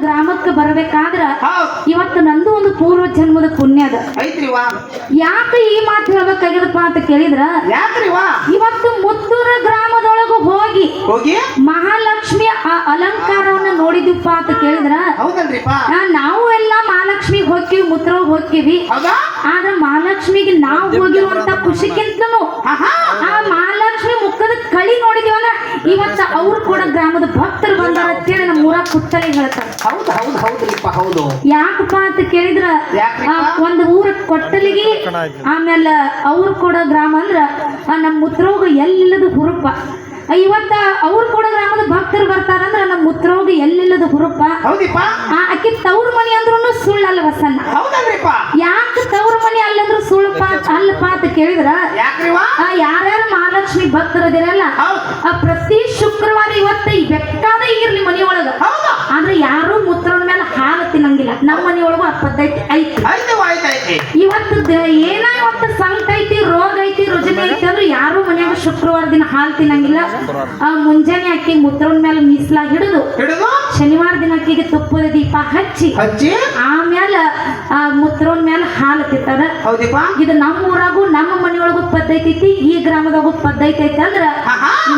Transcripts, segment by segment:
ಗ್ರಾಮಕ್ಕೆ ಬರಬೇಕಾದ್ರ ಇವತ್ತು ನಂದು ಒಂದು ಪೂರ್ವ ಜನ್ಮದ ಪುಣ್ಯ ಅದ. ಯಾಕೆ ಈ ಮಾತು ಹೇಳ್ಬೇಕಾಗ್ಯದಪ್ಪ ಅಂತ ಕೇಳಿದ್ರ? ಇವತ್ತು ಮುತ್ತೂರ ಗ್ರಾಮದೊಳಗ ಹೋಗಿ ಹೋಗಿ? ಮಹಾಲಕ್ಷ್ಮಿಯ ಆ ಅಲಂಕಾರವನ್ನ ನೋಡಿದ್ವಿಪ್ಪ ಅಂತ ಕೇಳಿದ್ರ ಹೌದಲ್ರಿಪ್ಪ ಆ, ನಾವು ಎಲ್ಲ ಮಹಾಲಕ್ಷ್ಮಿಗೆ ಹೋಗ್ತೀವಿ ಮೂತ್ರ ಹೋಗ್ತೀವಿ. ಆದ್ರೆ ಮಹಾಲಕ್ಷ್ಮಿಗೆ ನಾವು ಹೋಗಿರುವಂತ ಖುಷಿಗಿಂತನೂ ಆ ಮಹಾಲಕ್ಷ್ಮಿ ಮುಖದ ಕಳಿ ನೋಡಿದೀವಲ್ಲ ಇವತ್ತ ಅವ್ರು ಕೂಡ ಗ್ರಾಮದ ಭಕ್ತರು ಬಂದಾರ ಅಂತೇಳಿ ನಮ್ಮ ಊರ ಕುತ್ತಲೆ ಹೇಳ್ತಾರೆ. ಹೌದು ಹೌದು ಹೌದ್ರಿಪ್ಪ ಹೌದು. ಯಾಕಪ್ಪ ಅಂತ ಕೇಳಿದ್ರ ಆ, ಒಂದು ಊರ ಕೊಟ್ಟಲಿಗೆ ಆಮೇಲೆ ಅವ್ರು ಕೂಡ ಗ್ರಾಮ ಅಂದ್ರ ಆ, ನಮ್ಮ ಮುತ್ರೋಗ ಎಲ್ಲಿಲ್ಲದ ಹುರುಪ. ಇವತ್ತ ಅವ್ರು ಕೂಡ ಗ್ರಾಮದ ಭಕ್ತರು ಬರ್ತಾರಂದ್ರ ನಮ್ಮ ಮುತ್ರೋಗ ಎಲ್ಲಿಲ್ಲದ ಹುರುಪ. ಹೌದಿಪ್ಪ? ಆ ಅಕ್ಕಿ ತವ್ರ ಯಾರ್ಯಾರು ಭಕ್ತರ ಆ ಪ್ರತಿ ಶುಕ್ರವಾರ ಇವತ್ತ ಬೆಕ್ಕಾದ ಇರ್ಲಿ ಮನೆಯೊಳಗ. ಅಂದ್ರೆ ಆದ್ರೆ ಯಾರು ಮುತ್ರನ ಮೇಲೆ ಹಾಲು ತಿನ್ನಂಗಿಲ್ಲ. ನಮ್ಮ ಮನೆಯೊಳಗು ಆ ಪದ್ಧತಿ ಐತಿ. ಇವತ್ತ ಏನ ಇವತ್ತು ಸಂಕಟ ಐತಿ ರೋಗ ಐತಿ ರುಜಿನ ಐತಿ ಅಂದ್ರೆ ಯಾರು ಮನೆಯೊಳಗ ಶುಕ್ರವಾರ ದಿನ ಹಾಲು ತಿನ್ನಂಗಿಲ್ಲ. ಆ ಮುಂಜಾನೆ ಅಕ್ಕಿ ಮುತ್ರನ ಮೇಲೆ ಮೀಸಲಾಗಿ ಹಿಡಿದು ಶನಿವಾರ ದಿನ ಅಕ್ಕಿಗೆ ತುಪ್ಪದ ದೀಪ ಹಚ್ಚಿ ಹಚ್ಚಿ ಆಮೇಲೆ ಆ ಮುತ್ರನ ಮೇಲೆ ಹಾಲು ತಿಂತಾರ ಹೌದಿಪ್ಪ? ಇದು ನಮ್ಮ ಊರಾಗೂ ನಮ್ಮ ಮನೆಯೊಳಗೂ ಪದ್ಧತಿ ಐತಿ ಈ ಗ್ರಾಮದಾಗು ಪದ್ಧತಿ ಐತಿ ಅಂದ್ರ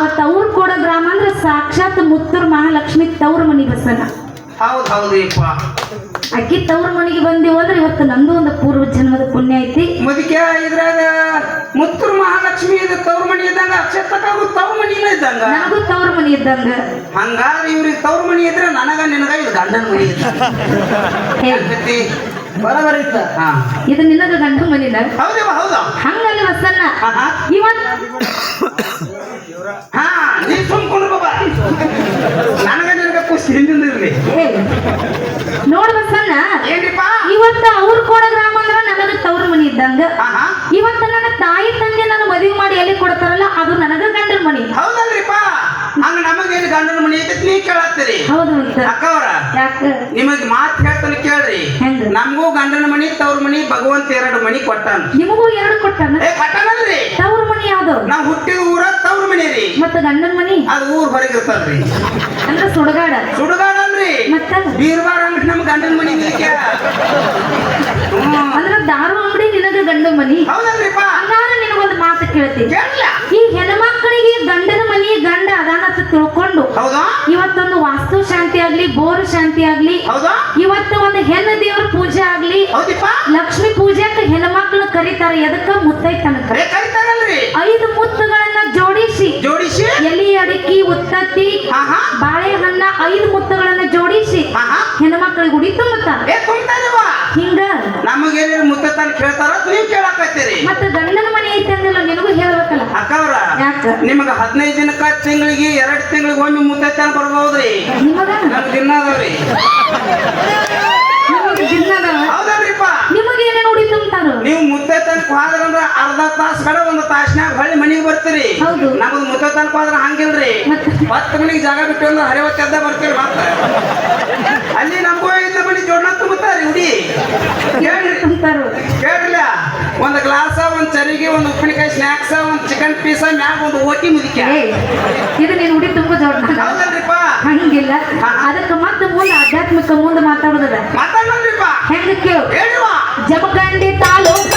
ಮತ್ತ ಅವ್ರ ಕೊಡೋ ಗ್ರಾಮ ಅಂದ್ರೆ ಸಾಕ್ಷಾತ್ ಮುತ್ತೂರ್ ಮಹಾಲಕ್ಷ್ಮಿ ತವ್ರ ಮನಿ ಬಸನ ಹೌದು ಹೌದ್ರಿಪ್ಪ. ಅಕ್ಕಿ ತವ್ರ ಮನಿಗೆ ಬಂದಿವ್ ಅಂದ್ರೆ ಇವತ್ತು ನಂದು ಒಂದು ಪೂರ್ವ ಜನ್ಮದ ಪುಣ್ಯ ಐತಿ. ಮುದುಕೆ ಇದ್ರಾಗ ಮುತ್ತೂರು ಮಹಾಲಕ್ಷ್ಮಿ ಇದು ತವ್ರ ಮನಿ ಇದ್ದಂಗ ಅಕ್ಷತಕ್ಕೂ ತವ್ರ ಮನಿನ ಇದ್ದಂಗ? ನನಗೂ ತವ್ರ ಮನಿ ಇದ್ದಂಗ. ಹಂಗಾದ್ರೆ ಇವ್ರಿಗೆ ತವ್ರ ಮನಿ ಇದ್ರೆ ನನಗ ನಿನಗ ಇದು ಗಂಡನ ಮನಿ ಹೇ, ಬರಬರಿ ಇತ್ತ ಹಾ. ಇದು ನಿನ್ನದು ಗಂಡ ಮನಿನ? ಹೌದಿವ ಹೌದು. ಹಂಗಲ್ಲ ವಸನ್ನ ಹಾ ಹಾ ಇವತ್ ಹಾ ನೀ ಸುಮ್ಕೊಂಡು ಬಾಬಾ. ನನಗ ನಿನಗ ಖುಷಿ ಹಿಂದಿಂದ ಇರ್ಲಿ. ಸಣ್ಣ ನೋಡ್ ಏನ್ರಿಪ್ಪ? ಇವತ್ತ ಅವ್ರ ಕೋಡ ಗ್ರಾಮ ಅಂದ್ರೆ ನನಗ ತವ್ರ ಮನಿ ಇದ್ದಂಗ. ಇವತ್ತ ನನ್ನ ತಾಯಿ ತಂದೆ ನಾನು ಮದುವೆ ಮಾಡಿ ಎಲ್ಲಿ ಕೊಡ್ತಾರಲ್ಲ ಅದು ನನಗ ಗಂಡನ ಮನಿ. ಹೌದಲ್ರಿಪ್ಪ? ಹಂಗ ನಮಗೇನು ಗಂಡನ ಮನಿ ಐತಿ ನೀ ಕೇಳತ್ತೀರಿ. ಹೌದು ಅಕ್ಕ ಅವ್ರ ನಿಮಗ್ ಮಾತ್ ಗಂಡನ ಮನಿ ತವ್ರ ಮನಿ ಭಗವಂತ ಎರಡು ಮನಿ ಕೊಟ್ಟಾನ. ನಿಮಗೂ ಎರಡು ಕೊಟ್ಟಾನ? ಏ ಕೊಟ್ಟಾನಲ್ರಿ. ತವ್ರ ಮನಿ ಯಾವ್ದು? ನಾವ್ ಹುಟ್ಟಿದ ಊರ ತವ್ರ ಮನಿ ರೀ. ಮತ್ತ ಗಂಡನ ಮನಿ ಅದು ಊರ್ ಹೊರಗಿರ್ತಲ್ರಿ ಅಂದ್ರ ಸುಡಗಾಡ. ಸುಡಗಾಡ ಅಲ್ರಿ ಮತ್ತ? ಬೀರ್ವಾರ ಅಂಗಡಿ ನಮ್ ಗಂಡನ ಮನಿ ಇದಕ್ಕೆ ಅಂದ್ರ ದಾರು ಅಂಗಡಿ ನಿನಗ ಗಂಡನ ಮನಿ ಹೌದಲ್ರಿಪ್ಪ. ಹಂಗಾರ ನಿನಗೊಂದು ಮಾತು ಕೇಳ್ತೀನಿ. ಈ ಹೆಣ್ಮಕ್ಳಿಗೆ ತಿಳ್ಕೊಂಡು ಇವತ್ತೊಂದು ವಾಸ್ತು ಶಾಂತಿ ಆಗ್ಲಿ ಬೋರ್ ಶಾಂತಿ ಆಗ್ಲಿ ಹೌದಾ? ಇವತ್ತು ಒಂದು ಹೆಣ್ಣು ದೇವ್ರ ಪೂಜೆ ಆಗ್ಲಿ ಲಕ್ಷ್ಮಿ ಪೂಜೆಕ್ಕೆ ಹೆಣ್ಮಕ್ಳು ಕರೀತಾರ. ಎದಕ್ಕ? ಮುತ್ತೈತನಕ ಐದು ಮುತ್ತುಗಳನ್ನ ಜೋಡಿಸಿ ಜೋಡಿಸಿ? ಎಲಿ ಅಡಿಕೆ ಉತ್ತತ್ತಿ ಬಾಳೆಹಣ್ಣ ಐದು ಮುತ್ತುಗಳನ್ನ ಜೋಡಿಸಿ ಹೆಣ್ಮಕ್ಳಿಗೆ ಉಡಿ ತುಂಬುತ್ತಾರೆ. ಹಿಂಗ. ನಮಗೆ ಮುತ್ತ ಕೇಳ್ತಾರ ನೀವು ಕೇಳಾಕತ್ತೀರಿ. ಮತ್ತ ಗಂಡನ ಮನೆ ಐತೆ ಅಂದಿಲ್ಲ ನಿನಗೂ ಹೇಳ್ಬೇಕಲ್ಲ ಅಕ್ಕವ್ರ ಯಾಕ ನಿಮಗ ಹದಿನೈದು ದಿನಕ್ಕ ತಿಂಗಳಿಗೆ ಎರಡು ತಿಂಗಳಿಗೆ ಒಮ್ಮೆ ಮುತ್ತೈತನ ಬರ್ಬೋದ್ರಿ ರೀ ನಮ್ ದಿನ ಅದಾವ್ರಿ. ಹೌದಲ್ರಿಪ್ಪ. ನೀವು ಮುತ್ತೈತನಕ್ ಹೋದ್ರಂದ್ರ ಅರ್ಧ ತಾಸ್ ಕಡೆ ಒಂದು ತಾಸ್ನ್ಯಾಗ ಹೊಳ್ಳಿ ಮನೆಗೆ ಬರ್ತೀರಿ. ಹೌದು. ನಮ್ದು ಮುತ್ತೈತನಕ್ ಹೋದ್ರ ಹಂಗಿಲ್ರಿ? ಹತ್ತು ಮನಿಗೆ ಜಾಗ ಬಿಟ್ಟು ಅಂದ್ರೆ ಹರಿವತ್ತೆದ್ದ ಬರ್ತೀರಿ ಮತ್ತ ಅಲ್ಲಿ ನಮಗೂ ಐದು ಮನಿ ಜೋಡ್ನ ತುಂಬುತ್ತಾರಿ ಉಡಿ ಕೇಳ್ರಿ ತುಂಬ್ತಾರ ಕೇಳಿಲ್ಲ ಒಂದು ಗ್ಲಾಸ ಒಂದು ಚರಿಗೆ ಒಂದು ಉಪ್ಪಿನಕಾಯಿ ಸ್ನಾಕ್ಸ್ ಒಂದು ಚಿಕನ್ ಪೀಸ್ ಮ್ಯಾಗ ಒಂದು ಓಟಿ ಮುದಿಕೆ ಇದು ನೀನು ಉಡಿ ತುಂಬ ಜೋಡ್ನ ಹೌದಲ್ರಿಪ್ಪ? ಹಂಗಿಲ್ಲ. ಅದಕ್ಕೆ ಮತ್ತೆ ಮುಂದೆ ಆಧ್ಯಾತ್ಮಿಕ ಮುಂದೆ ಮಾತಾಡೋದದ. ಮಾತಾಡಲ್ರಿಪ್ಪ ಹೆಂಗ ಕೇಳು? ಹೇಳುವ. ಜಮಖಂಡಿ ತಾಲೂಕ